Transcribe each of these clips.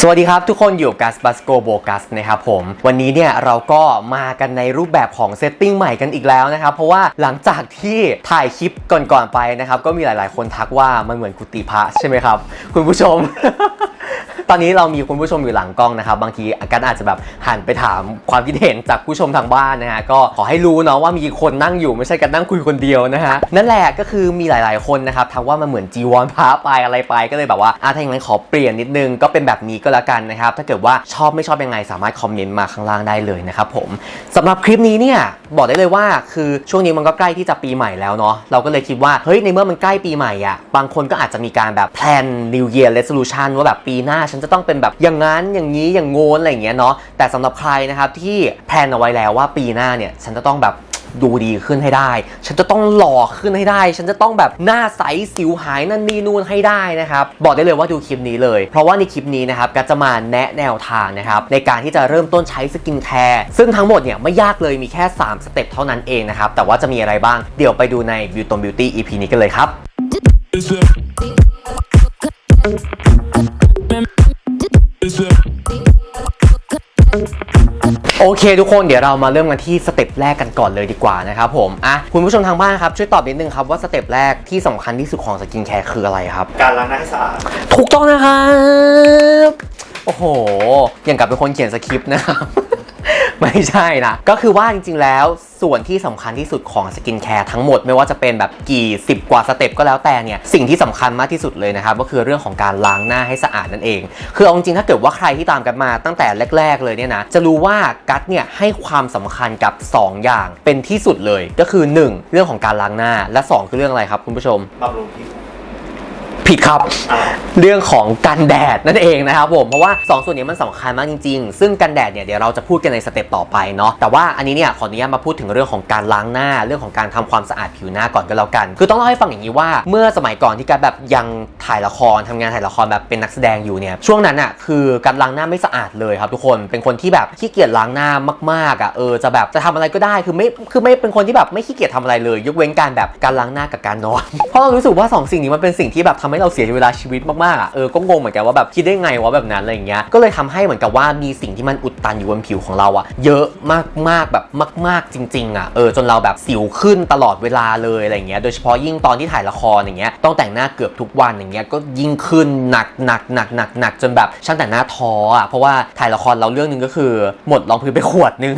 สวัสดีครับ ทุกคนอยู่กัสบัสโกโบกัสนะครับผม วันนี้เนี่ยเราก็มากันในรูปแบบของเซตติ้งใหม่กันอีกแล้วนะครับ เพราะว่าหลังจากที่ถ่ายคลิปก่อนๆไปนะครับ ก็มีหลายๆคนทักว่ามันเหมือนกุฏิพระใช่ไหมครับ คุณผู้ชม ตอนนี้เรามีคุณผู้ชมอยู่หลังกล้องนะครับ บางทีอาการอาจจะแบบหันไปถามความคิดเห็นจากผู้ชมทางบ้านนะฮะก็ขอให้รู้เนาะว่ามีคนนั่งอยู่ไม่ใช่การนั่งคุยคนเดียวนะฮะนั่นแหละก็คือมีหลาย ๆคนนะครับทักว่ามันเหมือนจีวรพระไปอะไรไปก็เลยแบบว่าอะถ้าอย่างนั้นขอเปลี่ยนนิดนึงก็เป็นแบบนี้ก็แล้วกันนะครับ ถ้าเกิดว่าชอบไม่ชอบยังไง สามารถคอมเมนต์มาข้างล่างได้เลยนะครับผมสำหรับคลิปนี้เนี่ยบอกได้เลยว่าคือช่วงนี้มันก็ใกล้ที่จะปีใหม่แล้วเนาะเราก็เลยคิดว่าเฮ้ยในเมื่อมันใกล้ปีใหม่อะบางคนก็อาจจะมีการแบบแพลน New Year Resolution ว่าแบบปีหน้า ฉันจะต้องเป็นแบบอย่างนั้นอย่างนี้อย่างโงนอะไรอย่างเงี้ยเนาะแต่สำหรับใครนะครับที่แพลนเอาไว้แล้วว่าปีหน้าเนี่ยฉันจะต้องแบบ ดูดีขึ้นให้ได้ ฉันจะต้องหล่อขึ้นให้ได้ ฉันจะต้องแบบหน้าใสสิวหายนั่นนี่นู่นให้ได้นะครับบอกได้เลยว่าดูคลิปนี้เลย เพราะว่าในคลิปนี้นะครับก็จะมาแนะแนวทางนะครับในการที่จะเริ่มต้นใช้สกินแคร์ซึ่งทั้งหมดเนี่ยไม่ยากเลยมีแค่ 3 สเต็ปเท่านั้นเองนะครับแต่ว่าจะมีอะไรบ้างเดี๋ยวไปดูใน Beauty Beauty EP นี้กันเลยครับ โอเคทุกคนเดี๋ยวเรามาเริ่มกันที่สเต็ปแรกกันก่อนเลยดีกว่านะครับผมอะคุณผู้ชมทางบ้านครับช่วยตอบนิดนึงครับว่าสเต็ปแรกที่สำคัญที่สุดของสกินแคร์คืออะไรครับ การล้างหน้าให้สะอาดถูกต้องนะครับ โอ้โหอย่างกับเป็นคนเขียนสคริปต์นะครับ ไม่ใช่นะ ก็คือว่าจริงๆแล้วส่วนที่สำคัญที่สุดของสกินแคร์ทั้งหมด ไม่ว่าจะเป็นแบบกี่สิบกว่าสเต็ปก็แล้วแต่เนี่ย สิ่งที่สำคัญมากที่สุดเลยนะครับ ก็คือเรื่องของการล้างหน้าให้สะอาดนั่นเอง คือเอาจริงๆถ้าเกิดว่าใครที่ตามกันมาตั้งแต่แรก ๆ เลยเนี่ยนะ จะรู้ว่ากัตเนี่ยให้ความสำคัญกับ 2 อย่างเป็นที่สุดเลย ก็คือ 1 เรื่องของการล้างหน้าและ 2 คือเรื่องอะไรครับคุณผู้ชมบำรุงผิว ผิดครับ เรื่องของกันแดดนั่นเองนะครับผมเพราะว่า 2 ส่วนนี้มันสำคัญมากจริงๆ ซึ่งกันแดดเนี่ยเดี๋ยวเราจะพูดกันในสเต็ปต่อไปเนาะแต่ว่าอันนี้เนี่ยขออนุญาตมาพูดถึงเรื่องของการล้างหน้าเรื่องของการทำความสะอาดผิวหน้าก่อนก็แล้วกัน คือต้องเล่าให้ฟังอย่างนี้ว่า เมื่อสมัยก่อนที่การแบบยังถ่ายละครทำงานถ่ายละครแบบเป็นนักแสดงอยู่เนี่ยช่วงนั้นอะคือการล้างหน้าไม่สะอาดเลยครับทุกคนเป็นคนที่แบบขี้เกียจล้างหน้ามากๆอะเออจะแบบจะทำอะไรก็ได้คือไม่คือไม่เป็นคนที่แบบไม่ขี้เกียจทำอะไรเลย ยกเว้นการแบบการล้างหน้ากับการนอนเพราะเรารู้สึกว่าสองสิ่งนี้มันเป็นสิ่งที่แบบทำให้เราเสียเวลาชีวิตมากๆอะเออก็งงเหมือนกันว่าแบบคิดได้ไงวะแบบนั้นอะไรอย่างเงี้ยก็เลยทำให้เหมือนกับว่ามีสิ่งที่มันอุดตันอยู่บนผิวของเราอะเยอะมากๆแบบมาก ๆจริงๆอะเออจนเราแบบสิวขึ้นตลอดเวลาเลยอะไรเงี้ยโดยเฉพาะยิ่งตอนที่ถ่ายละครอย่างเงี้ยต้องแต่งหน้าเกือบทุกวันอย่างเงี้ยก็ยิ่งขึ้นหนักหนักหนักหนักหนักจนแบบช่างแต่งหน้าท้ออะเพราะว่าถ่ายละครเราเรื่องหนึงก็คือ หมดรองพื้นไปขวดนึง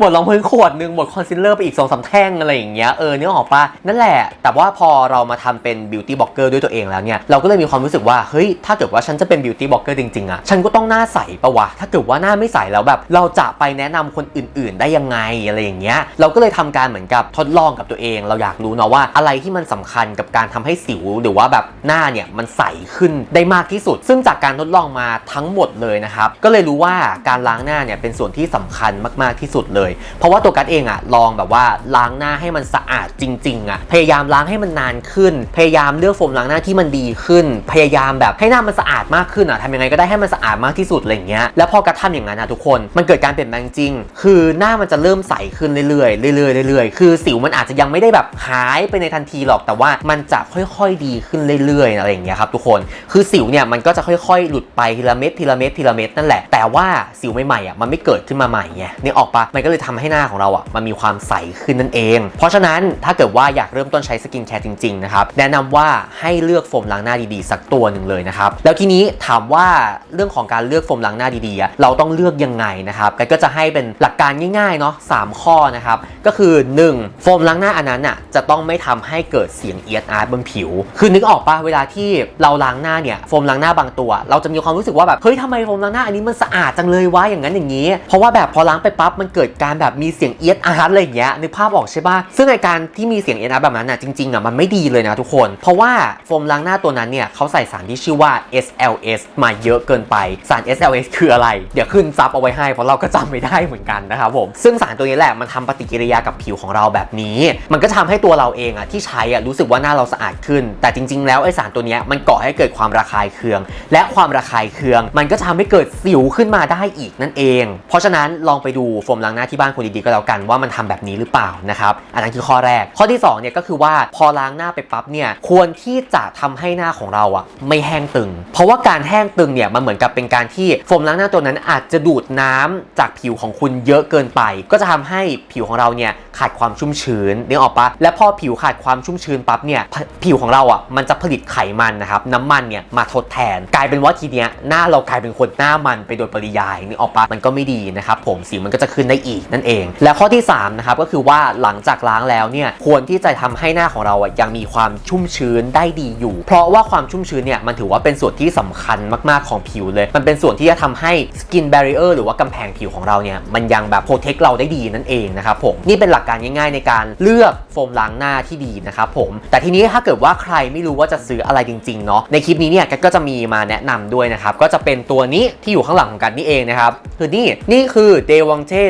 หมดรองพื้นขวดหนึ่งหมดคอนซีลเลอร์ไปอีกสองสามแท่งอะไรอย่างเงี้ยเออเนื้อออกปะนั่นแหละ แต่ว่าพอเรามาทำเป็นบิวตี้บล็อกเกอร์ด้วยตัวเองแล้วเนี่ยเราก็เลยมีความรู้สึกว่าเฮ้ยถ้าเกิดว่าฉันจะเป็นบิวตี้บล็อกเกอร์จริงๆอะฉันก็ต้องหน้าใสปะวะถ้าเกิดว่าหน้าไม่ใสแล้วแบบ เราจะไปแนะนำคนอื่น ๆ ได้ยังไงอะไรอย่างเงี้ยเราก็เลยทำการเหมือนกับทดลองกับตัวเอง เราอยากรู้เนาะว่าอะไรที่มันสำคัญกับการทำให้สิวหรือว่าแบบหน้าเนี่ยมันใสขึ้นได้มากที่สุด ซึ่งจากการทดลองมาทั้งหมดเลยนะครับก็เลยรู้ว่าการล้างหน้าเนี่ยเป็นส่วนที่สำคัญมากๆที่สุดเลยเพราะว่าตัวกัดเองอะลองแบบว่าล้างหน้าให้มันสะอาดจริงๆอะพยายามล้างให้มันนานขึ้น พยายามเลือกโฟมล้างหน้าที่มันดีขึ้น พยายามแบบให้หน้ามันสะอาดมากขึ้นอะทำยังไงก็ได้ให้มันสะอาดมากที่สุดอะไรเงี้ยแล้วพอกัดทำอย่างนั้นอะทุกคนมันเกิดการเปลี่ยนแปลงจริง คือหน้ามันจะเริ่มใสขึ้นเรื่อยๆเรื่อยๆเรื่อยๆคือสิวมันอาจจะยังไม่ได้แบบหายไปในทันทีหรอกแต่ว่ามันจะค่อยๆดีขึ้นเรื่อยๆอะไรอย่างเงี้ยครับทุกคนคือสิวเนี่ยมันก็จะค่อยๆ หลุดไปทีละเม็ดทีละเม็ดทีละเม็ดนั่นแหละแต่ว่าสิวใหม่ๆอะมันไม่เกิดขึ้นมาใหม่ไงนี่ออกปะมันก็เลยทำให้หน้าของเราอะมันมีความใสขึ้นนั่นเอง เพราะฉะนั้นถ้าเกิดว่าอยากเริ่มต้นใช้สกินแคร์จริงๆนะครับแนะนำว่าให้เลือกโฟมล้างหน้าดีๆ สักตัวหนึ่งเลยนะครับแล้วทีนี้ถามว่าเรื่องของการเลือกโฟมล้างหน้าดีๆเราต้องเลือกยังไงนะครับก็จะให้เป็นหลักการง่ายๆเนาะสามข้อนะครับก็คือ 1. โฟมล้างหน้าอันนั้นอะจะต้องไม่ทำให้เกิดเสียงเอียดอาร์ตบนผิว คือนึกออกปะเวลาที่เราล้างหน้าเนี่ยโฟมล้างหน้าบางตัว เราจะมีความรู้สึกว่าแบบเฮ้ยทำไมโฟมล้างหน้าอันนี้มันสะอาดจังเลยวะอย่างนั้นอย่างนี้ เพราะว่าแบบพอล้างไปปั๊บมันเกิดการการแบบมีเสียงเอียดอาร์ตอะไรอย่างเงี้ยนึกภาพออกใช่ปะซึ่งในการที่มีเสียงเอียดอาร์ตแบบนั้นอะจริงๆอะมันไม่ดีเลยนะทุกคน เพราะว่าโฟมล้างหน้าตัวนั้นเนี่ยเขาใส่สารที่ชื่อว่า SLS มาเยอะเกินไปสาร SLS คืออะไร เดี๋ยวขึ้นซับเอาไว้ให้เพราะเราก็จำไม่ได้เหมือนกันนะครับผมซึ่งสารตัวนี้แหละมันทำปฏิกิริยากับผิวของเราแบบนี้ มันก็ทำให้ตัวเราเองอะที่ใช้อะรู้สึกว่าหน้าเราสะอาดขึ้น แต่จริง ๆ แล้วไอสารตัวเนี้ยมันก่อให้เกิดความระคายเคือง และความระคายเคือง มันก็ทำให้เกิดสิวขึ้นมาได้อีกนั่นเอง เพราะฉะนั้นลองไปดูโฟมล้างหน้าที่ที่บ้านคุณดีๆก็แล้วกันว่ามันทำแบบนี้หรือเปล่านะครับอันนั้นคือข้อแรก ข้อที่2เนี่ยก็คือว่าพอล้างหน้าไปปั๊บเนี่ยควรที่จะทำให้หน้าของเราอะไม่แห้งตึง เพราะว่าการแห้งตึงเนี่ยมันเหมือนกับเป็นการที่โฟมล้างหน้าตัวนั้นอาจจะดูดน้ำจากผิวของคุณเยอะเกินไป ก็จะทำให้ผิวของเราเนี่ยขาดความชุ่มชื้นนึกออกปะและพอผิวขาดความชุ่มชื้นปั๊บเนี่ยผิวของเราอะมันจะผลิตไขมันนะครับน้ำมันเนี่ยมาทดแทน กลายเป็นว่าทีเนี้ยหน้าเรากลายเป็นคนหน้ามันไปโดยปริยายนึกออกปะมันก็ไม่ดีนะครับผมสิวมันก็จะขึ้นได้อีกนั่นเอง และข้อที่3นะครับก็คือว่าหลังจากล้างแล้วเนี่ยควรที่จะทำให้หน้าของเราอะยังมีความชุ่มชื้นได้ดีอยู่ เพราะว่าความชุ่มชื้นเนี่ยมันถือว่าเป็นส่วนที่สำคัญมากๆของผิวเลย มันเป็นส่วนที่จะทำให้ skin barrier หรือว่ากำแพงผิวของเราเนี่ยมันยังแบบ protect เราได้ดีนั่นเองนะครับผมนี่เป็นหลักการง่ายๆ ในการเลือกโฟมล้างหน้าที่ดีนะครับผมแต่ทีนี้ถ้าเกิดว่าใครไม่รู้ว่าจะซื้ออะไรจริงๆเนาะในคลิปนี้เนี่ยก็จะมีมาแนะนำด้วยนะครับก็จะเป็นตัวนี้ที่อยู่ข้างหลังของกันนี่เองนะครับคือนี่นี่คือ d e w a n g t e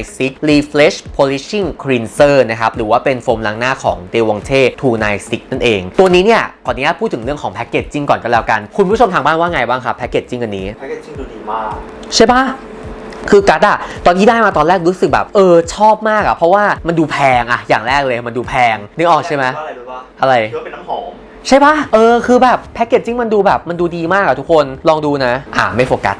296 Refresh Polishing Cleanser นะครับ หรือว่าเป็นโฟมล้างหน้าของ d e w a n g t e 296 นั่นเอง ตัวนี้เนี่ย ขออนุญาตพูดถึงเรื่องของแพคเกจจิ้งก่อนก็แล้วกัน คุณผู้ชมทางบ้านว่าไงบ้างครับแพคเกจจิ้งอันนี้ แพคเกจจิ้งดูดีมาก ใช่ปะคือกัดอะตอนที่ได้มาตอนแรกรู้สึกแบบ เออ ชอบมากอะเพราะว่ามันดูแพงอะอย่างแรกเลยมันดูแพงนึกออกใช่ไหมว่าอะไรรู้ป่ะอะไรคิดว่าเป็นน้ำหอม ใช่ปะเออคือแบบแพคเกจจิ้งมันดูแบบมันดูดีมากอะทุกคนลองดูนะ อ่าไม่โฟกัส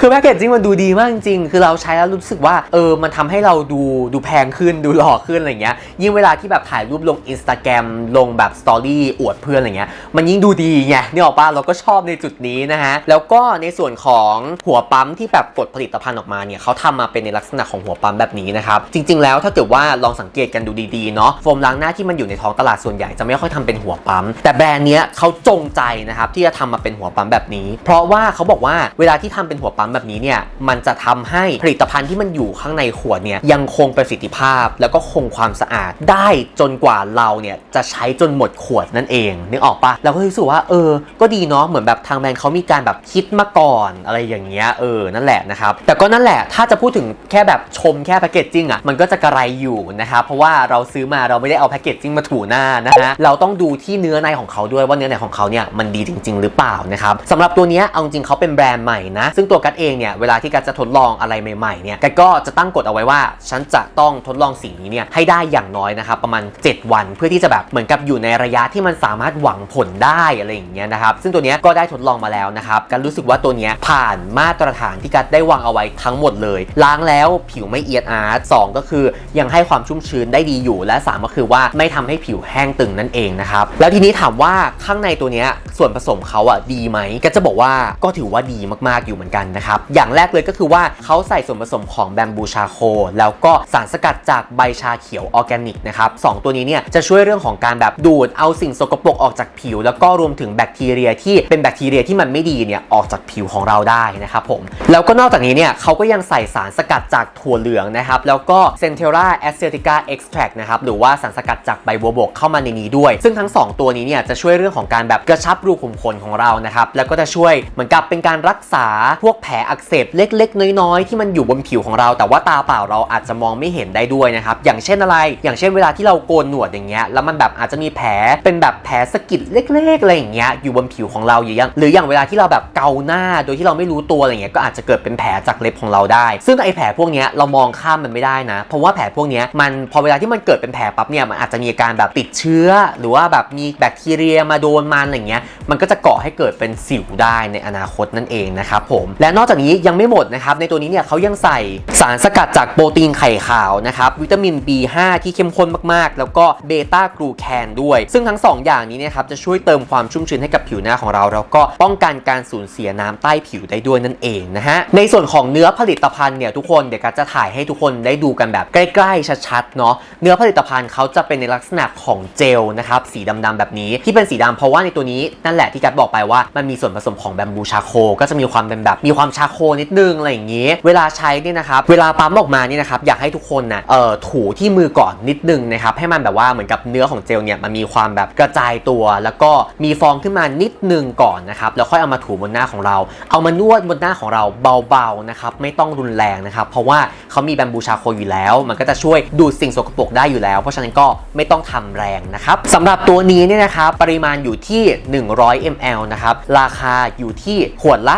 คือแพคเกจจิ้งมันดูดีมากจริงๆคือเราใช้แล้วรู้สึกว่าเออมันทำให้เราดูดูแพงขึ้นดูหล่อขึ้นอะไรเงี้ยยิ่งเวลาที่แบบถ่ายรูปลง Instagram ลงแบบสตอรี่อวดเพื่อนอะไรเงี้ยมันยิ่งดูดีไงนี่ออกปะเราก็ชอบในจุดนี้นะฮะแล้วก็ในส่วนของหัวปั๊มที่แบบกดผลิตภัณฑ์ออกมาเนี่ยเขาทำมาเป็นในลักษณะของหัวปั๊มแบบนี้นะครับจริง ๆ แล้วถ้าเกิดว่าลองสังเกตกันดูดีๆเนาะโฟมล้างหน้าที่มันอยู่ในท้องตลาดส่วนใหญ่จะไม่ค่อยทำเป็นหัวปั๊ม แต่แบรนด์เนี้ยเขาจงใจนะครับที่จะทำมาเป็นหัวปั๊มแบบนี้ เพราะว่าเขาบอกว่าเวลาที่ทำเป็นหัวปั๊มแบบนี้เนี่ยมันจะทำให้ผลิตภัณฑ์ที่มันอยู่ข้างในขวดเนี่ยยังคงประสิทธิภาพ แล้วก็คงความสะอาดได้จนกว่าเราเนี่ยจะใช้จนหมดขวดนั่นเองนึกออกปะเราก็รู้สึกว่าเออ ก็ดีเนาะเหมือนแบบทางแบรนด์เขามีการแบบคิดมาก่อนอะไรอย่างเงี้ยเออนั่นแหละนะครับแต่ก็นั่นแหละถ้าจะพูดถึงแค่แบบชมแค่แพคเกจจิ้งอะมันก็จะกระไรอยู่นะครับเพราะว่าเราซื้อมาเราไม่ได้เอาแพคเกจจิ้งมาถูหน้านะฮะเราต้องดูที่เนื้อในของเขาด้วยว่าเนื้อในของเขาเนี่ยมันดีจริง ๆ หรือเปล่านะครับสำหรับตัวนี้เอาจริงเขาเป็นแบรนด์ใหม่นะซึ่งตัวกัดเองเนี่ยเวลาที่กัดจะทดลองอะไรใหม่ๆเนี่ยกัดก็จะตั้งกฎเอาไว้ว่า ฉันจะต้องทดลองสิ่งนี้เนี่ยให้ได้อย่างน้อยนะครับประมาณ 7 วันเพื่อที่จะแบบเหมือนกับอยู่ในระยะที่มันสามารถหวังผลได้อะไรอย่างเงี้ยนะครับซึ่งตัวนี้ก็ได้ทดลองมาแล้วนะครับกัดรู้สึกว่าตัวนี้ผ่านมาตรฐานที่กัดได้วางเอาไว้ทั้งหมดเลย ล้างแล้วผิวไม่เอียดอาร์ตสองก็คือยังให้ความชุ่มชื้นได้ดีอยู่ และสามก็คือว่าไม่ทำให้ผิวแห้งตึงนั่นเองนะครับแล้วทีนี้ถามว่าข้างในตัวเนี้ยส่วนผสมเขาอะดีไหมก็จะบอกว่าก็ถือว่าดีมากๆอยู่เหมือนกันนะครับ อย่างแรกเลยก็คือว่าเขาใส่ส่วนผสมของแบมบูชาโค แล้วก็สารสกัดจากใบชาเขียวออร์แกนิกนะครับสองตัวนี้เนี่ยจะช่วยเรื่องของการแบบดูดเอาสิ่งสกปรกออกจากผิว แล้วก็รวมถึงแบคทีเรียที่เป็นแบคทีเรียที่มันไม่ดีเนี่ยออกจากผิวของเราได้นะครับผมแล้วก็นอกจากนี้เนี่ยเขาก็ยังใส่สารสกัดจากถั่วเหลืองนะครับแล้วก็เซนเทราแอสเซติกาเอ็กซ์แทรกนะครับหรือว่าสารสกัดจากใบบัวบกเข้ามาในนี้ด้วย ซึ่งทั้ง2ตัวนี้เนี่ยจะช่วยเรื่องของการแบบกระชับรูขุมขนของเรานะครับแล้วก็จะช่วยเหมือนกับเป็นการรักษาพวกแผลอักเสบเล็ก ๆ น้อยๆ ที่มันอยู่บนผิวของเรา แต่ว่าตาเปล่าเราอาจจะมองไม่เห็นได้ด้วยนะครับอย่างเช่นอะไร อย่างเช่นเวลาที่เราโกนหนวดอย่างเงี้ยแล้วมันแบบอาจจะมีแผลเป็นแบบแผลสะกิดเล็กๆอะไรอย่างเงี้ยอยู่บนผิวของเราอย่างหรืออย่างเวลาที่เราแบบเกาหน้าโดยที่เราไม่รู้ตัวอะไรเงี้ยก็อาจจะเกิดเป็นแผลจากเล็บของเราได้ ซึ่งไอแผลพวกเนี้ยเรามองข้ามมันไม่ได้นะ เพราะว่าแผลพวกเนี้ยมันพอเวลาที่มันเกิดเป็นแผลปั๊บเนี่ยมันอาจจะมีการแบบติดเชื้อ หรือว่าแบบมีแบคทีเรียมาโดนมันอะไรเงี้ยมันก็จะก่อให้เกิดเป็นสิวได้ในอนาคตนั่นเองนะครับผมและนอกจากนี้ยังไม่หมดนะครับในตัวนี้เนี่ยเขายังใส่สารสกัดจากโปรตีนไข่ขาวนะครับวิตามิน B5 ที่เข้มข้นมากๆ แล้วก็เบต้ากลูแคนด้วย ซึ่งทั้งสองอย่างนี้เนะครับจะช่วยเติมความชุ่มชื้นให้กับผิวหน้าของเรา แล้วก็ป้องกันการสูญเสียน้ำใต้ผิวได้ด้วยนั่นเองนะฮะในส่วนของเนื้อผลิตภัณฑ์เนี่ยทุกคนเดี๋ยวกัจะถ่ายให้ทุกคนได้ดูกันแบบใกล้ๆชัดๆเนาะเนื้อผลิตภัณฑ์เขาจะเป็นในลักษณะของเจลนะครับสีดำๆแบบนี้ ที่เป็นสีดำเพราะว่าในตัวนี้นั่นแหละที่กัดบอกไปว่ามันมีส่วนผสมของแบมบูชาโค ก็จะมีความเป็นแบบมีความชาโคนิดนึงอะไรอย่างงี้ เวลาใช้เนี่ยนะครับเวลาปั๊มออกมาเนี่ยนะครับอยากให้ทุกคนนะเอ่อถูที่มือก่อนนิดนึงนะครับให้มันแบบว่าเหมือนกับเนื้อของเจลเนี่ยมันมีความแบบกระจายตัว แล้วก็มีฟองขึ้นมานิดนึงก่อนนะครับแล้วค่อยเอามาถูบนหน้าของเรา เอามานวดบนหน้าของเราเบาๆนะครับไม่ต้องรุนแรงนะครับเพราะว่าเขามีแบมบูชาโคอยู่แล้ว มันก็จะช่วยดูดสิ่งสกปรกได้อยู่แล้ว เพราะฉะนั้นก็ไม่ต้องทำแรงนะครับสำหรับตัวนี้เนี่ยนะครับปริมาณอยู่ที่ 100 ml นะครับราคาอยู่ที่ขวดละ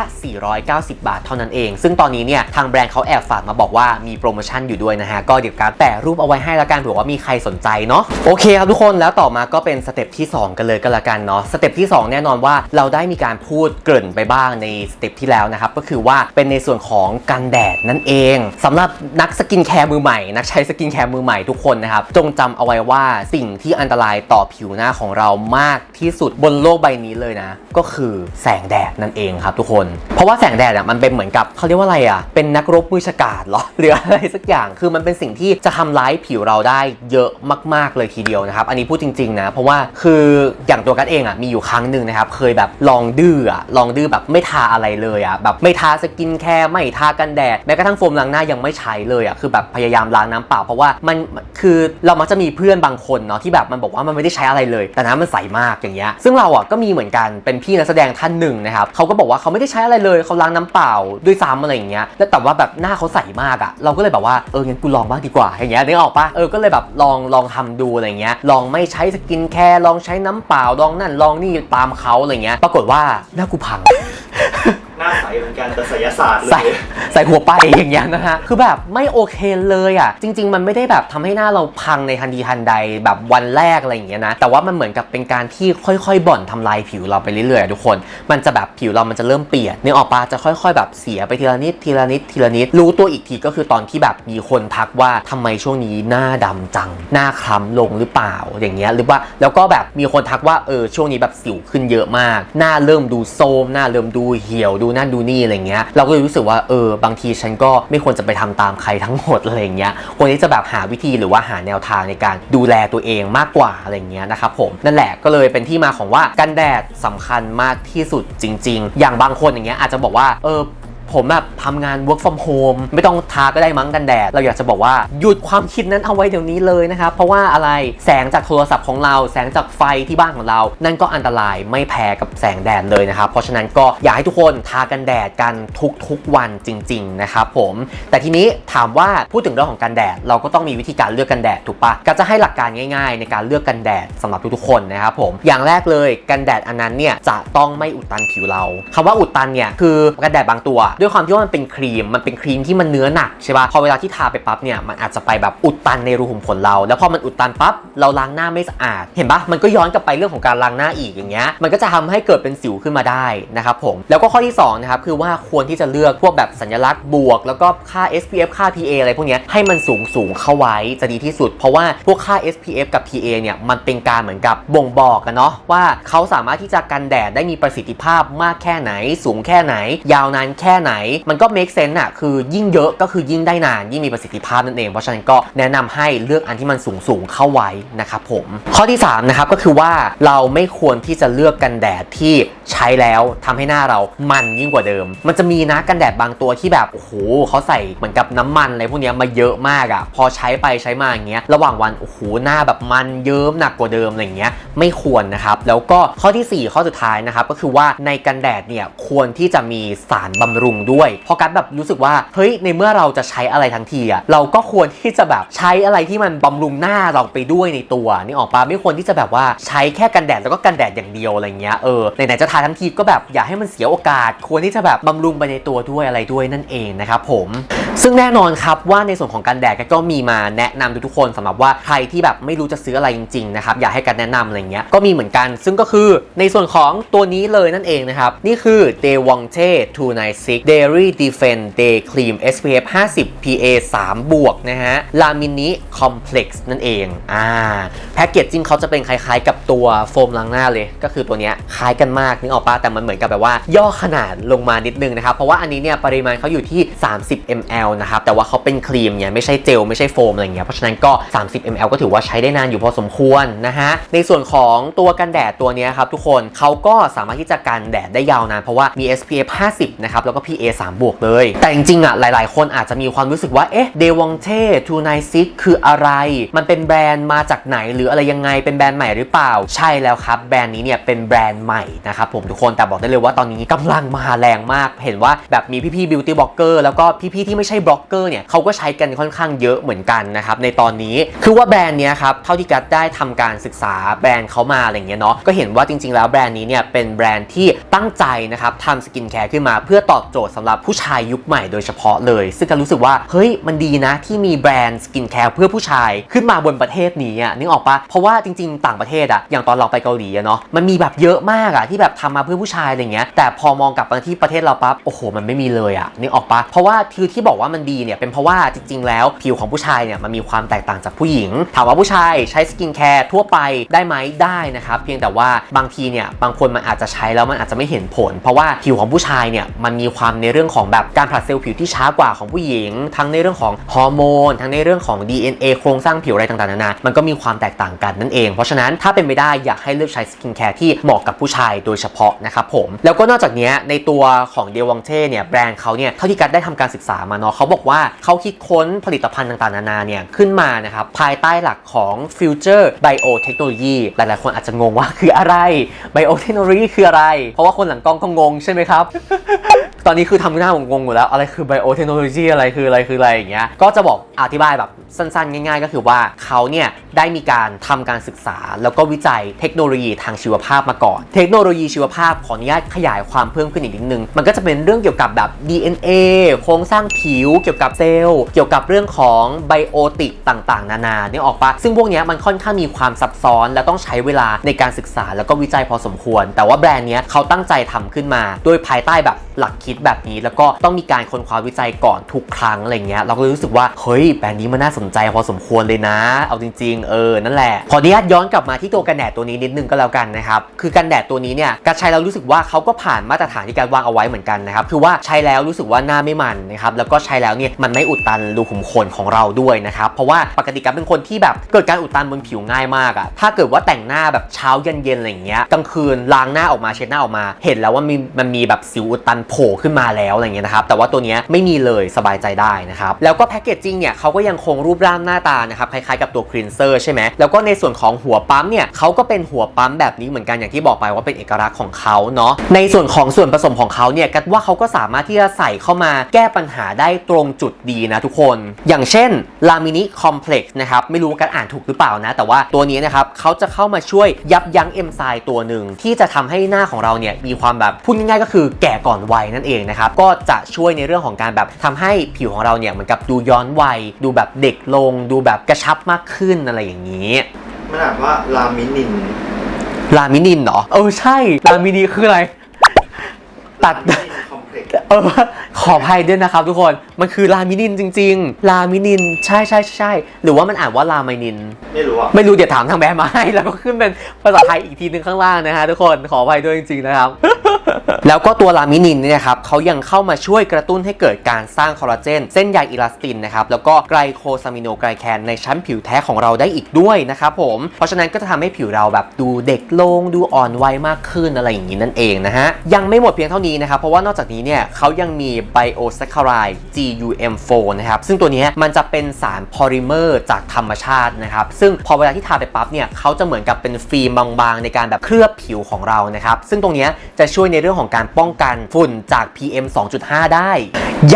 490 บาทเท่านั้นเอง ซึ่งตอนนี้เนี่ยทางแบรนด์เขาแอบฝากมาบอกว่ามีโปรโมชั่นอยู่ด้วยนะฮะก็เดี๋ยวการแปะรูปเอาไว้ให้ละกันเผื่อว่ามีใครสนใจเนาะโอเคครับทุกคนแล้วต่อมาก็เป็นสเต็ปที่ 2 กันเลยก็แล้วกันเนาะสเต็ปที่ 2 แน่นอนว่าเราได้มีการพูดเกริ่นไปบ้างในสเต็ปที่แล้วนะครับก็คือว่าเป็นในส่วนของกันแดดนั่นเองสำหรับนักสกินแคร์มือใหม่นักใช้สกินแคร์มือใหม่ทุกคนนะครับจงจำเอาไว้ว่าสิ่งที่อันตรายต่อผิวหน้าของเรามากที่สุดบนโลกใบนี้เลยนะ ก็คือแสงแดดนั่นเองครับทุกคน เพราะว่าแสงแดดอะมันเป็นเหมือนกับเขาเรียกว่าอะไรอะเป็นนักรบมือฉกาจเหรอหรืออะไรสักอย่างคือมันเป็นสิ่งที่จะทำร้ายผิวเราได้เยอะมากๆเลยทีเดียวนะครับอันนี้พูดจริงๆนะเพราะว่าคืออย่างตัวกันเองอะมีอยู่ครั้งหนึ่งนะครับเคยแบบลองดื้ออะลองดื้อแบบไม่ทาอะไรเลยอะแบบไม่ทาสกินแคร์ไม่ทากันแดดแม้กระทั่งโฟมล้างหน้ายังไม่ใช้เลยอะคือแบบพยายามล้างน้ำเปล่าเพราะว่ามันคือเรามักจะมีเพื่อนบางคนเนาะที่แบบมันบอกว่ามันไม่ได้ใช้อะไรเลยแต่น้ำมันใสมากอย่างเงี้ยซึ่งเราอะก็มีเหมือนกันเป็นพี่นักแสดงท่านหนึ่งนะครับเขาก็บอกว่าเขาไม่ได้ใช้อะไรเลยเขาล้างน้ำเปล่าด้วยซ้ำอะไรอย่างเงี้ยแล้วแต่ว่าแบบหน้าเขาใสมากอะเราก็เลยแบบว่าเอองั้นกูลองบ้างดีกว่าอย่างเงี้ยนึกออกปะเออก็เลยแบบลองลองทำดูอะไรเงี้ยลองไม่ใช้สกินแคร์ลองใช้น้ำเปล่าลองนั่นลองนี่ตามเขาอะไรเงี้ยปรากฏว่าหน้ากูพังาใสเหมือนกันแต่ศิลศาสตร์เลใส่ย ใส่หัวไปอย่างเงี้ยนะฮะ คือแบบไม่โอเคเลยอะ จริง ๆ มันไม่ได้แบบทำให้หน้าเราพังในทันทีทันใดแบบวันแรกอะไรอย่างเงี้ยนะ แต่ว่ามันเหมือนกับเป็นการที่ค่อยๆ บ่อนทำลายผิวเราไปเรื่อยๆอะทุกคน มันจะแบบผิวเรามันจะเริ่มเปลี่ยนเนี่ยออกปะจะค่อย ๆ แบบเสียไปทีละนิดทีละนิดทีละนิด รู้ตัวอีกทีก็คือตอนที่แบบมีคนทักว่าทำไมช่วงนี้หน้าดำจัง หน้าคล้ำลงหรือเปล่าอย่างเงี้ยหรือว่าแล้วก็แบบมีคนทักว่าเออช่วงนี้แบบสิวขึ้นเยอะมาก หน้าเริ่มดูโทรมหน้าเริ่มดูเหี่ยวดูนั่นดูนี่อะไรเงี้ยเราก็เลยรู้สึกว่าเออบางทีฉันก็ไม่ควรจะไปทำตามใครทั้งหมดอะไรเงี้ยควรที่จะแบบหาวิธีหรือว่าหาแนวทางในการดูแลตัวเองมากกว่าอะไรเงี้ยนะครับผมนั่นแหละก็เลยเป็นที่มาของว่ากันแดดสำคัญมากที่สุดจริง ๆ อย่างบางคนอย่างเงี้ยอาจจะบอกว่าเออ ผมแบบทำงาน work from home ไม่ต้องทาก็ได้มั้งกันแดด เราอยากจะบอกว่าหยุดความคิดนั้นเอาไว้เดี๋ยวนี้เลยนะครับ เพราะว่าอะไรแสงจากโทรศัพท์ของเรา แสงจากไฟที่บ้านของเรา นั่นก็อันตรายไม่แพ้กับแสงแดดเลยนะครับ เพราะฉะนั้นก็อยากให้ทุกคนทากันแดดกันทุกๆวันจริง ๆ นะครับผม แต่ทีนี้ถามว่าพูดถึงเรื่องของกันแดด เราก็ต้องมีวิธีการเลือกกันแดดถูกปะก็จะให้หลักการง่าย ๆ ในการเลือกกันแดดสำหรับทุกๆคนนะครับผมอย่างแรกเลยกันแดดอันนั้นเนี่ยจะต้องไม่อุดตันผิวเราคำว่าอุดตันเนี่ยคือกันแดดบางตัวด้วยความที่ว่ามันเป็นครีม มันเป็นครีมที่มันเนื้อหนักใช่ปะพอเวลาที่ทาไปปั๊บเนี่ยมันอาจจะไปแบบอุดตันในรูขุมขนเรา แล้วพอมันอุดตันปั๊บเราล้างหน้าไม่สะอาด เห็นปะมันก็ย้อนกลับไปเรื่องของการล้างหน้าอีกอย่างเงี้ย มันก็จะทำให้เกิดเป็นสิวขึ้นมาได้นะครับผม แล้วก็ข้อที่สองนะครับคือว่าควรที่จะเลือกพวกแบบสัญลักษณ์บวก แล้วก็ค่า SPF ค่า PA อะไรพวกเนี้ยให้มันสูงสูงเข้าไว้จะดีที่สุด เพราะว่าพวกค่า SPF กับ PA เนี่ยมันเป็นการเหมือนกับบ่งบอกกันเนาะว่าเขาสามารถที่จะกันแดดได้มีประสิทธิภาพมากแค่ไหน สูงแค่ไหน ยาวนานแค่ไหน มันก็ make sense อะคือยิ่งเยอะก็คือยิ่งได้นาน ยิ่งมีประสิทธิภาพนั่นเอง เพราะฉะนั้นก็แนะนำให้เลือกอันที่มันสูงสูงๆเข้าไว้นะครับผม ข้อที่3นะครับก็คือว่าเราไม่ควรที่จะเลือกกันแดดที่ใช้แล้วทำให้หน้าเรามันยิ่งกว่าเดิม มันจะมีนะกันแดดบางตัวที่แบบโอ้โหเขาใส่เหมือนกับน้ำมันอะไรพวกนี้มาเยอะมากอะพอใช้ไปใช้มาอย่างเงี้ยระหว่างวันโอ้โหหน้าแบบมันเยิ้มหนักกว่าเดิมอะไรเงี้ยไม่ควรนะครับแล้วก็ข้อทีสี่4 ข้อสุดท้ายนะครับก็คือว่าในกันแดดเนี่ยควรที่จะมีสารบำรุงด้วย เพราะกัดแบบรู้สึกว่าเฮ้ยในเมื่อเราจะใช้อะไรทั้งทีอะเราก็ควรที่จะแบบใช้อะไรที่มันบำรุงหน้าเราไปด้วยในตัวนี่ออกปะไม่ควรที่จะแบบว่าใช้แค่กันแดดแล้วก็กันแดดอย่างเดียวอะไรเงี้ยเออไหนๆจะทาทั้งทีก็แบบอย่าให้มันเสียโอกาส ควรที่จะแบบบำรุงไปในตัวด้วยอะไรด้วยนั่นเองนะครับผมซึ่งแน่นอนครับว่าในส่วนของกันแดดก็มีมาแนะนำทุกคนสำหรับว่าใครที่แบบไม่รู้จะซื้ออะไรจริงๆนะครับอยากให้กันแนะนำอะไรเงี้ยก็มีเหมือนกัน ซึ่งก็คือในส่วนของตัวนี้เลยนั่นเองนะครับนี่คือ Day w o n g t e 296 Dairy Defend Day Cream SPF 50 PA 3 บวกนะฮะ Lamini Complex นั่นเอง อ่า แพ็กเกจจริงเขาจะเป็นคล้ายๆ กับตัวโฟมล้างหน้าเลย ก็คือตัวเนี้ยคล้ายกันมากนึกออกปะแต่มันเหมือนกับแบบว่า ย่อขนาดลงมานิดนึงนะครับ เพราะว่าอันนี้เนี่ยปริมาณเขาอยู่ที่ 30 ml นะครับ แต่ว่าเขาเป็นครีมเนี่ยไม่ใช่เจล ไม่ใช่โฟมอะไรเงี้ย เพราะฉะนั้นก็ 30 ml ก็ถือว่าใช้ได้นานอยู่พอสมควรนะฮะ ในส่วนของตัวกันแดดตัวเนี้ยครับทุกคนเขาก็สามารถที่จะกันแดดได้ยาวนานเพราะว่ามี SPF 50 นะครับ แล้วก็ PA 3 บวกเลย แต่จริงๆอะหลาย ๆ คนอาจจะมีความรู้สึกว่า เอ๊ะ d e w o n g t e 296คืออะไร มันเป็นแบรนด์มาจากไหนหรืออะไรยังไงเป็นแบรนด์ใหม่หรือเปล่า ใช่แล้วครับ แบรนด์นี้เนี่ยเป็นแบรนด์ใหม่นะครับผมทุกคนแต่บอกได้เลยว่าตอนนี้กำลังมาแรงมาก เห็นว่าแบบมีพี่ๆ beauty blogger แล้วก็พี่ๆที่ไม่ใช่บล็อกเกอร์เนี่ยเขาก็ใช้กันค่อนข้างเยอะเหมือนกันนะครับในตอนนี้คือว่าแบรนด์เนี้ยครับเท่าที่กัดได้ทำการศึกษาแบรนด์เขามาอะไรเงี้ยเนาะก็เห็นว่าจริง ๆ แล้วแบรนด์นี้เนี่ยเป็นแบรนด์ที่ตั้งใจนะครับทำสกินแคร์ขึ้นมาเพื่อตอบโจทย์สำหรับผู้ชายยุคใหม่โดยเฉพาะเลย ซึ่งก็รู้สึกว่าเฮ้ยมันดีนะที่มีแบรนด์สกินแคร์เพื่อผู้ชายขึ้นมาบนประเทศนี้อะนึกออกปะเพราะว่าจริง ๆ ต่างประเทศอะอย่างตอนเราไปเกาหลีอะเนาะมันมีแบบเยอะมากอะที่แบบทำมาเพื่อผู้ชายอะไรเงี้ยแต่พอมองกลับมาที่ประเทศเราปั๊บโอ้โหมันไม่มีเลยอะนึกออกปะเพราะว่าคือที่บอกว่ามันดีเนี่ยเป็นเพราะว่าจริง ๆ แล้วผิวของผู้ชายเนี่ยมันมีความแตกต่างจากผู้หญิงถามว่าผู้ชายใช้สกินแคร์ทั่วไปได้ไหมได้นะครับเพียงแต่ว่าบางทีเนี่ยบางคนมันอาจจะใช้แล้วมันอาจจะไม่เห็นผล เพราะว่าผิวของผู้ชายเนี่ยมันมีความในเรื่องของแบบการผลัดเซลล์ผิวที่ช้ากว่าของผู้หญิง ทั้งในเรื่องของฮอร์โมน ทั้งในเรื่องของ DNA โครงสร้างผิวอะไรต่างๆนานา มันก็มีความแตกต่างกันนั่นเอง เพราะฉะนั้นถ้าเป็นไปได้อยากให้เลือกใช้สกินแคร์ที่เหมาะกับผู้ชายโดยเฉพาะนะครับผม แล้วก็นอกจากนี้ในตัวของเดวังเช่เนี่ยแบรนด์เขาเนี่ยเท่าที่กัดได้ทำการศึกษามาเนาะเขาบอกว่าเขาคิดค้นผลิตภัณฑ์ต่างๆนานาเนี่ยขึ้นมานะครับภายใต้หลักของ Future Biotechnology หลายๆคนอาจจะงงว่าคืออะไร Biotechnology คืออะไร เพราะว่าคนหลังกล้องก็งงใช่ไหมครับ ตอนนี้คือทำหน้างงๆอยู่แล้ว อะไรคือ Biotechnology อะไรคืออะไรคืออะไรอย่างเงี้ยก็จะบอกอธิบายแบบสั้นๆ ง่าย ๆ ก็คือว่าเขาเนี่ยได้มีการทำการศึกษา แล้วก็วิจัยเทคโนโลยีทางชีวภาพมาก่อน เทคโนโลยีชีวภาพขออนุญาตขยายความเพิ่มขึ้นอีกนิดนึง มันก็จะเป็นเรื่องเกี่ยวกับแบบ DNA โครงสร้างผิว เกี่ยวกับเซลล์ เกี่ยวกับเรื่องของไบโอติกต่างๆ นานาเนี่ยออกปะซึ่งพวกเนี้ยมันค่อนข้างมีความซับซ้อน และต้องใช้เวลาในการศึกษาแล้วก็วิจัยพอสมควร แต่ว่าแบรนด์เนี้ยเขาตั้งใจทำขึ้นมา โดยภายใต้แบบหลักคิดแบบนี้ แล้วก็ต้องมีการค้นคว้าวิจัยก่อนทุกครั้งอะไรเงี้ยเราก็เลยรู้สึกว่าเฮ้ยแบรนด์นี้มันน่าสนใจพอสมควรเลยนะ เอาจริง ๆ เออนั่นแหละขออนุญาตย้อนกลับมาที่ตัวกันแดดตัวนี้นิดนึงก็แล้วกันนะครับคือกันแดดตัวนี้เนี่ยกรใช้แล้วรู้สึกว่าเขาก็ผ่านมาตรฐานที่การวางเอาไว้เหมือนกันนะครับคือว่าใช้แล้วรู้สึกว่าหน้าไม่มันนะครับแล้วก็ใช้แล้วเนี่ยมันไม่อุดตันรูขุมขนของเราด้วยนะครับเพราะว่าปกติการเป็นคนที่แบบเกิดการอุดตันบนผิวง่ายมากอะถ้าเกิดว่าแต่งหน้าแบบเช้าเย็นๆอะไรอย่างเงี้ยกลางคืนล้างหน้าออกมาเช็ดหน้าออกมา เห็นแล้วว่ามีมันมีแบบสิวอุดตันโผล่ขึ้นมาแล้วอะไรเงี้ยนะครับ แต่ว่าตัวนี้ไม่มีเลยสบายใจได้นะครับ แล้วก็แพคเกจจิ้งเนี่ยเขาก็ยังคงรูปร่างหน้าตานะครับคล้ายๆกับตัวครีนเซอร์ใช่ไหมแล้วก็ในส่วนของหัวปั๊มเนี่ยเขาก็เป็นหัวปั๊มแบบนี้เหมือนกันอย่างที่บอกไปว่าเป็นเอกลักษณ์ของเขาเนาะในส่วนของส่วนผสมของเขาเนี่ยกัดว่าเขาก็สามารถที่จะใส่เข้ามาแก้ปัญหาได้ตรงจุดดีนะทุกคน อย่างเช่นลามินิคอมเพล็กซ์นะครับไม่รู้ว่ากัดอ่านถูกหรือเปล่านะ แต่ว่าตัวนี้นะครับเขาจะเข้ามาช่วยยับยั้งเอนไซม์ตัวหนึ่งที่จะทำให้หน้าของเราเนี่ยมีความแบบพูดง่ายๆก็คือแก่ก่อนวัยนั่นเองนะครับก็จะช่วยในเรื่องของการแบบทำให้ผิวของเราเนี่ยเหมือนกับดูย้อนวัย ดูแบบเด็กลง ดูแบบกระชับมากขึ้นอะไรอย่างนี้มันอ่านว่าลามินินลามินินเหรอเออใช่ลามินีคืออะไร ตัดคอมเพล็กซ์เออขออภัยด้วยนะครับทุกคนมันคือลามินินจริง ๆ ลามินินใช่ใช่ใช่หรือว่ามันอ่านว่าลาไมนิน ไม่รู้อะไม่รู้เดี๋ยวถามทางแบรนด์มาให้ แล้วก็ขึ้นเป็นภาษาไทยอีกทีนึงข้างล่างนะฮะทุกคนขออภัยด้วยจริงๆนะครับแล้วก็ตัวลามินินเนี่ยนะครับเขายังเข้ามาช่วยกระตุ้นให้เกิดการสร้างคอลลาเจน เส้นใยอิลาสตินนะครับแล้วก็ไกลโคซามิโนไกลแคนในชั้นผิวแท้ของเราได้อีกด้วยนะครับผมเพราะฉะนั้นก็จะทำให้ผิวเราแบบดูเด็กลงดูอ่อนวัยมากขึ้นอะไรอย่างนี้นั่นเองนะฮะยังไม่หมดเพียงเท่านี้นะครับเพราะว่านอกจากนี้เนี่ยเขายังมีไบโอแซคคาราย GUM4 นะครับ ซึ่งตัวนี้มันจะเป็นสารพอลิเมอร์จากธรรมชาตินะครับ ซึ่งพอเวลาที่ทาไปปั๊บเนี่ยเขาจะเหมือนกับเป็นฟิล์มบางๆ ในการแบบเคลือบผิวของเรานะครับ ซึ่งตรงนี้จะช่วยในเรื่องของการป้องกันฝุ่นจาก PM 2.5 ได้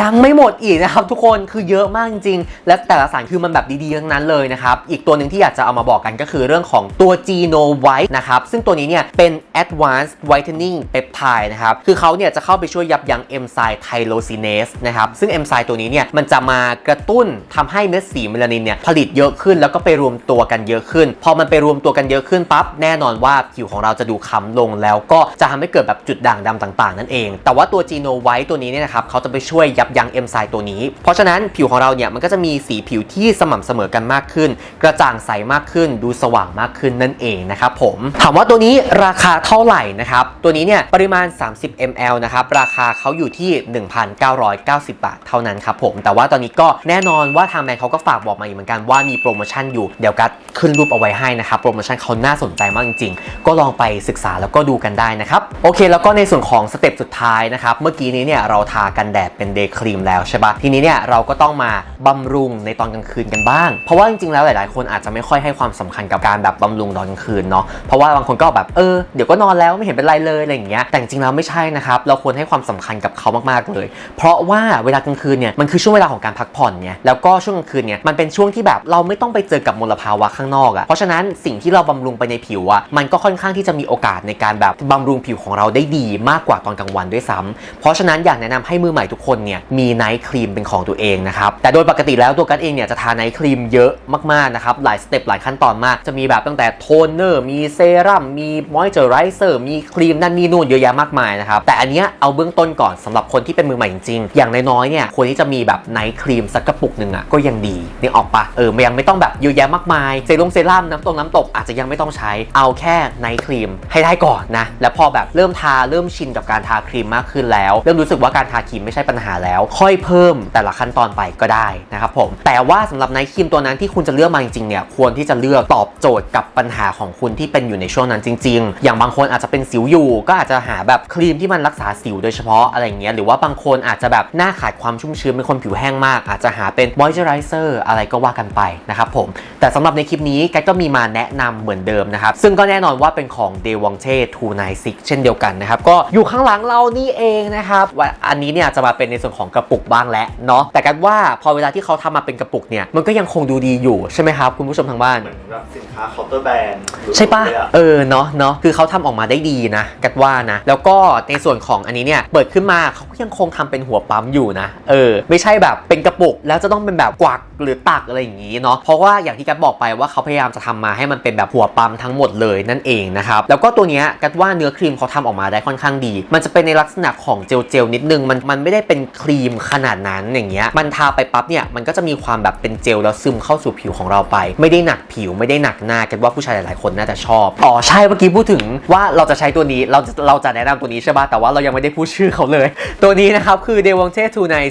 ยังไม่หมดอีกนะครับทุกคนคือเยอะมากจริงๆ และแต่ละสารคือมันแบบดีๆทั้งนั้นเลยนะครับ อีกตัวหนึ่งที่อยากจะเอามาบอกกันก็คือเรื่องของตัว Geno White นะครับซึ่งตัวนี้เนี่ยเป็น Advanced Whitening Peptide นะครับคือเขาเนี่ยจะเข้าไปช่วยยับยั้ง enzyme tyrosinase นะครับซึ่ง enzyme ตัวนี้เนี่ยมันจะมากระตุ้นทำให้เม็ดสีเมลานินเนี่ยผลิตเยอะขึ้นแล้วก็ไปรวมตัวกันเยอะขึ้น พอมันไปรวมตัวกันเยอะขึ้นปั๊บแน่นอนว่าผิวของเราจะดูค้ำลงแล้วก็จะทำให้เกิดแบบจุดด่างดำต่างๆ นั่นเอง แต่ว่าตัว Geno White ตัวนี้เนี่ยนะครับเขาจะไปช่วยยับยั้งเอนไซม์ตัวนี้ เพราะฉะนั้นผิวของเราเนี่ยมันก็จะมีสีผิวที่สม่ำเสมอกันมากขึ้น กระจ่างใสมากขึ้น ดูสว่างมากขึ้นนั่นเองนะครับผมถามว่าตัวนี้ราคาเท่าไหร่นะครับตัวนี้เนี่ยปริมาณ 30 ml นะครับราคาเขาอยู่ที่ 1,990 บาทเท่านั้นครับผม แต่ว่าตอนนี้ก็แน่นอนว่าทางแบรนด์เขาก็ฝากบอกมาอีกเหมือนกันว่ามีโปรโมชั่นอยู่ เดี๋ยวกัดขึ้นรูปเอาไว้ให้นะครับ โปรโมชั่นเขาน่าสนใจมากจริงๆ ก็ลองไปศึกษาแล้วก็ดูกันได้นะครับ โอเค แล้วก็ในส่วนของสเต็ปสุดท้ายนะครับ เมื่อกี้นี้เนี่ยเราทากันแดดเป็นเดย์ครีมแล้วใช่ปะทีนี้เนี่ยเราก็ต้องมาบำรุงในตอนกลางคืนกันบ้าง เพราะว่าจริงๆแล้วหลายๆ คนอาจจะไม่ค่อยให้ความสำคัญกับการแบบบำรุงตอนกลางคืนเนาะ เพราะว่าบางคนก็แบบเออเดี๋ยวก็นอนแล้วไม่เห็นเป็นไรเลยอะไรอย่างเงี้ย แต่จริงๆแล้วไม่ใช่นะครับ เราควรให้ความสำคัญกับเขามากๆเลย เพราะว่าเวลากลางคืนเนี่ยมันคือช่วงเวลาของการพักผ่อนไงแล้วก็ช่วงกลางคืนเนี่ยมันเป็นช่วงที่แบบเราไม่ต้องไปเจอกับมลภาวะข้างนอกอะ่ะเพราะฉะนั้นสิ่งที่เราบำรุงไปในผิวอะ่ะมันก็ค่อนข้างที่จะมีโอกาสในการแบบบำรุงผิวของเราได้ดีมากกว่าตอนกลางวันด้วยซ้ำเพราะฉะนั้นอยากแนะนำให้มือใหม่ทุกคนเนี่ยมีไนท์ครีมเป็นของตัวเองนะครับแต่โดยปกติแล้วตัวกันเองเนี่ยจะทาไนท์ครีมเยอะมากๆนะครับหลายสเต็ปหลายขั้นตอนมากจะมีแบบตั้งแต่โทนเนอร์มีเซรั่มมีมอยเจอไรเซอร์มีครีมนั่นนี่นู่นเยอะแยะมากมายนะครับแต่อันเนี้ยเอาเบื้องต้นก่อนสำหรับคนที่เป็นมือใหม่จริงๆ อย่างน้อยๆเนี่ยควรที่จะมีแบบไนท์ครีมสักกระปุกหนึ่งอะก็ยังดีนี่ออกปะเออยังไม่ต้องแบบเยอะแยะมากมายเซรุ่มเซรั่มน้ำตรงน้ำตกอาจจะยังไม่ต้องใช้เอาแค่ไนท์ครีมให้ได้ก่อนนะแล้วพอแบบเริ่มทาเริ่มชินกับการทาครีมมากขึ้นแล้ว เริ่มรู้สึกว่าการทาครีมไม่ใช่ปัญหาแล้ว ค่อยเพิ่มแต่ละขั้นตอนไปก็ได้นะครับผมแต่ว่าสำหรับไนท์ครีมตัวนั้นที่คุณจะเลือกมาจริงๆเนี่ยควรที่จะเลือกตอบโจทย์กับปัญหาของคุณที่เป็นอยู่ในช่วงนั้นจริง ๆ อย่างบางคนอาจจะเป็นสิวอยู่ ก็อาจจะหาแบบครีมที่มันรักษาสิวโดยเฉพาะอะไรอย่างเงี้ยหรือว่าบางคนอาจจะแบบหน้าขาดความชุ่มชื้นเป็นคนผิวแห้งมาก อาจจะหาเป็นมอยเจอไรเซอร์อะไรก็ว่ากันไปนะครับผม แต่สำหรับในคลิปนี้แกก็มีมาแนะนำเหมือนเดิมนะครับ ซึ่งก็แน่นอนว่าเป็นของ d e w o n g c h e 296เช่นเดียวกันนะครับ ก็อยู่ข้างหลังเรานี่เองนะครับว่าอันนี้เนี่ยจะมาเป็นในส่วนของกระปุกบ้างแล้วเนาะแต่กันว่าพอเวลาที่เขาทำมาเป็นกระปุกเนี่ยมันก็ยังคงดูดีอยู่ใช่ไหมครับคุณผู้ชมทางบ้านเหมือนแบบสินค้าเคาน์เตอร์แบรนด์ใช่ปะเลยอเออเนาะเนาะคือเขาทำออกมาได้ดีนะกัดว่านะแล้วก็ในส่วนของอันนี้เนี่ยเปิดขึ้นมาเขาก็ยังคงทำเป็นหัวปั๊มอยู่นะ เออ ไม่ใช่แบบเป็นกระปุกแล้วจะต้องเป็นแบบกวักหรือตักอะไรอย่างนี้เนาะเพราะว่าอย่างที่กัดบอกไปว่าเขาพยายามจะทำมาให้มันเป็นแบบหัวปั๊มทั้งหมดเลยนั่นเองนะครับแล้วก็ตัวเนี้ยกัดว่าเนื้อครีมเขาทำออกมาได้ค่อนข้างดี มันจะเป็นในลักษณะของเจลเจลนิดนึงมันมันไม่ได้เป็นครีมขนาดนั้นอย่างเงี้ยมันทาไปปั๊บเนี่ยมันก็จะมีความแบบเป็นเจลแล้วซึมเข้าสู่ผิวของเราไป ไม่ได้หนักผิวไม่ได้หนักหน้ากันว่าผู้ชายหลายๆคนน่าจะชอบอ๋อใช่เมื่อกี้พูดถึงว่าเราจะใช้ตัวนี้เราเราจะแนะนำตัวนี้ใช่ป่ะแต่ว่าเรายังไม่ได้พูดชื่อเขาเลยตัวนี้นะครับ คือ d e w o n g c h e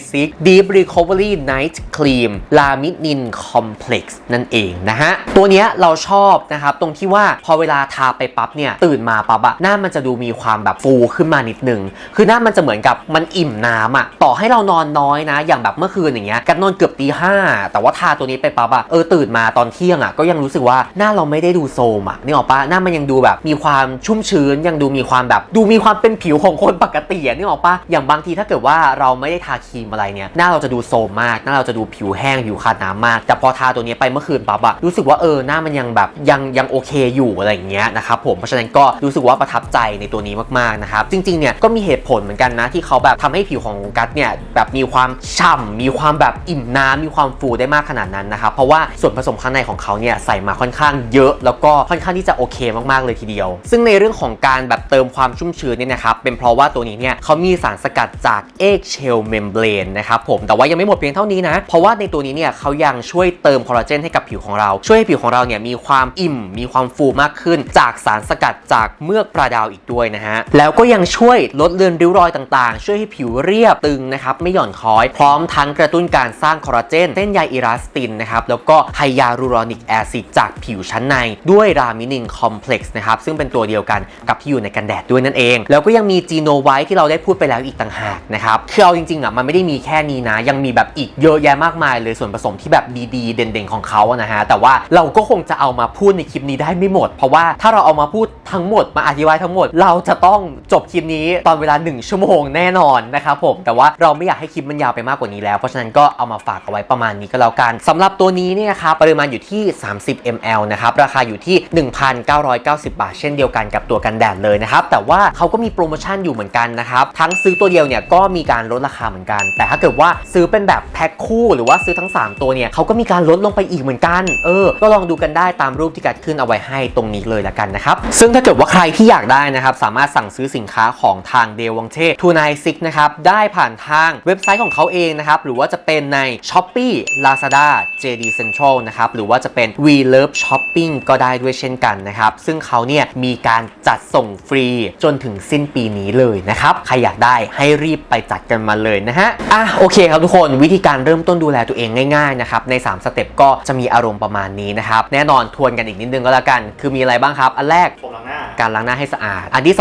296 Deep Recovery Night Cream Laminin Complex นั่นเองนะฮะ ตัวนี้เราชอบนะครับ ตรงที่ว่าพอเวลาทาไปปั๊บเนี่ย ตื่นมาปั๊บอะหน้ามันจะดูมีความแบบฟูขึ้นมานิดนึง คือหน้ามันจะเหมือนกับมันอิ่มน้ำอะต่อให้เรานอนน้อยนะ อย่างแบบเมื่อคืนอย่างเงี้ยกันนอนเกือบตีห้าแต่ว่าทาตัวนี้ไปปั๊บอะเออตื่นมาตอนเที่ยงอะก็ยังรู้สึกว่าหน้าเราไม่ได้ดูโซมอะนึกออกปะหน้ามันยังดูแบบมีความชุ่มชื้นยังดูมีความแบบ ดูมีความเป็นผิวของคนปกติอะนึกออกปะอย่างบางทีถ้าเกิดว่าเราไม่ได้ทาครีมอะไรเนี่ยหน้าเราจะดูโซมมาก หน้าเราจะดูผิวแห้งผิวขาดน้ำมาก แต่พอทาตัวนี้ไปเมื่อคืนปั๊บอะรู้สึกว่าเออหน้ามันยังแบบยังยังโอเคอยู่อะไรอย่างเงี้ยนะครับผมเพราะฉะนั้นก็รู้สึกว่าประทับใจในตัวนี้มากๆนะครับจริงๆเนี่ยก็มีเหตุผลเหมือนกันนะที่เขาแบบทำให้ผิวของกัตเนี่ยแบบมีความฉ่ำมีความแบบอิ่มน้ำมีความฟูได้มากขนาดนั้นนะครับเพราะว่าส่วนผสมข้างในของเขาเนี่ยใส่มาค่อนข้างเยอะ แล้วก็ค่อนข้างที่จะโอเคมากๆเลยทีเดียว ซึ่งในเรื่องของการแบบเติมความชุ่มชื้นเนี่ยนะครับเป็นเพราะว่าตัวนี้เนี่ยเขามีสารสกัดจากเอกเชลเมมเบรนนะครับผมแต่ว่ายังไม่หมดเพียงเท่านี้นะ เพราะว่าในตัวนี้เนี่ยเขายังช่วยเติมคอลลาเจนให้กับผิวของเรา ช่วยให้ผิวของเราเนี่ยมีความอิ่ม มีความฟูมากขึ้น จากสารสกัดจากเมือกปลาดาวอีกด้วยนะฮะแล้วก็ยังช่วยลดเลือนริ้วรอยต่างๆ ช่วยให้ผิวเรียบตึงนะครับไม่หย่อนคล้อย พร้อมทั้งกระตุ้นการสร้างคอลลาเจนเส้นใยอิลาสตินนะครับแล้วก็ไฮยาลูรอนิกแอซิดจากผิวชั้นใน ด้วยรามินินคอมเพล็กซ์นะครับซึ่งเป็นตัวเดียวกันกับที่อยู่ในกันแดดด้วยนั่นเอง แล้วก็ยังมีจีโนไวท์ที่เราได้พูดไปแล้วอีกต่างหากนะครับคือเอาจริงๆอะมันไม่ได้มีแค่นี้นะ ยังมีแบบอีกเยอะแยะมากมายเลยส่วนผสมที่แบบดีๆ เด่นๆของเขาอะนะฮะแต่ว่าเราก็คงจะเอามาพูดในคลิปนี้ได้ไม่หมด เพราะว่าถ้าเราเอามาพูดทั้งหมดมาอธิบายทั้งหมด เราจะต้องจบคลิปนี้ตอนเวลา 1 ชั่วโมงแน่นอนนะครับผมแต่ว่าเราไม่อยากให้คลิปมันยาวไปมากกว่านี้แล้ว เพราะฉะนั้นก็เอามาฝากเอาไว้ประมาณนี้ก็แล้วกันสำหรับตัวนี้เนี่ยนะครับปริมาณอยู่ที่ 30 ml นะครับราคาอยู่ที่ 1,990 บาท เช่นเดียวกันกับตัวกันแดดเลยนะครับแต่ว่าเขาก็มีโปรโมชั่นอยู่เหมือนกันนะครับทั้งซื้อตัวเดียวเนี่ยก็มีการลดราคาเหมือนกัน แต่ถ้าเกิดว่าซื้อเป็นแบบแพ็คคู่หรือว่าซื้อทั้ง 3 ตัวเนี่ยเขาก็มีการลดลงไปอีกเหมือนกัน เออ ก็ลองดูกันได้ตามรูปที่กัดขึ้นเอาไว้ให้ตรงนี้เลยละกันนะครับ ซึ่งถ้าเกิดว่าใครที่อยากได้นะครับ สามารถสั่งซื้อสินค้าของทางเดวังเช่ทูนายซิกนะครับ ได้ผ่านทางเว็บไซต์ของเขาเองนะครับ หรือว่าจะเป็นใน s h o p e e Lazada JD Central นะครับ หรือว่าจะเป็น We Love Shopping ก็ได้ด้วยเช่นกันนะครับ ซึ่งเขาเนี่ยมีการจัดส่งฟรีจนถึงสิ้นปีนี้เลยนะครับ ใครอยากได้ให้รีบไปจัดกันมาเลยนะฮะอะโอเคครับทุกคนวิธีการเริ่มต้นดูแลตัวเองง่ายๆนะครับใน 3 สเต็ปก็จะมีอารมณ์ประมาณนี้นะครับแน่นอนทวนกันอีกนิดนึงก็แล้วกัน คือมีอะไรบ้างครับ อันแรกผมล้างหน้าการล้างหน้าให้สะอาด อันที่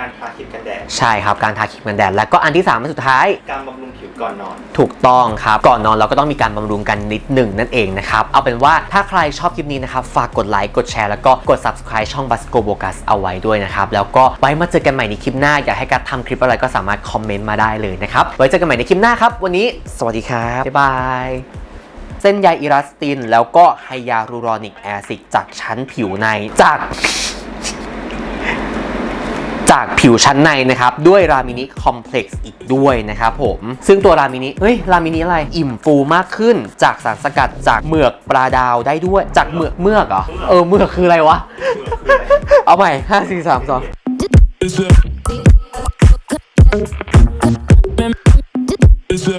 การทาครีมกันแดด2ใช่ครับการทาครีมกันแดดแล้วก็อันที่3อันสุดท้ายการบำรุงผิว ก่อนนอน ถูกต้องครับ ก่อนนอนเราก็ต้องมีการบำรุงกันนิดหนึ่งนั่นเองนะครับ เอาเป็นว่าถ้าใครชอบคลิปนี้นะครับ ฝากกดไลค์ กดแชร์ แล้วก็กด subscribe ช่อง Basco b o g a s เอาไว้ด้วยนะครับ แล้วก็ไว้มาเจอกันใหม่ในคลิปหน้า อยากให้การทำคลิปอะไรก็สามารถคอมเมนต์มาได้เลยนะครับ ไว้เจอกันใหม่ในคลิปหน้าครับ วันนี้ สวัสดีครับ บ๊ายบายเส้นใยอิลาสติน แล้วก็ไฮยาลูรอนิกแอซิดจากชั้นผิวในจาก จากผิวชั้นในนะครับ ด้วยรามินิคอมเพล็กซ์อีกด้วยนะครับผม ซึ่งตัวรามินิเฮ้ยรามินิอะไร อิ่มฟูมากขึ้น จากสารสกัดจากเหมือกปลาดาวได้ด้วย จากเหมือกเมือกเหรอ เออเมือกคืออะไรวะ เอาใหม่5 4 3 2 It's a. It's a.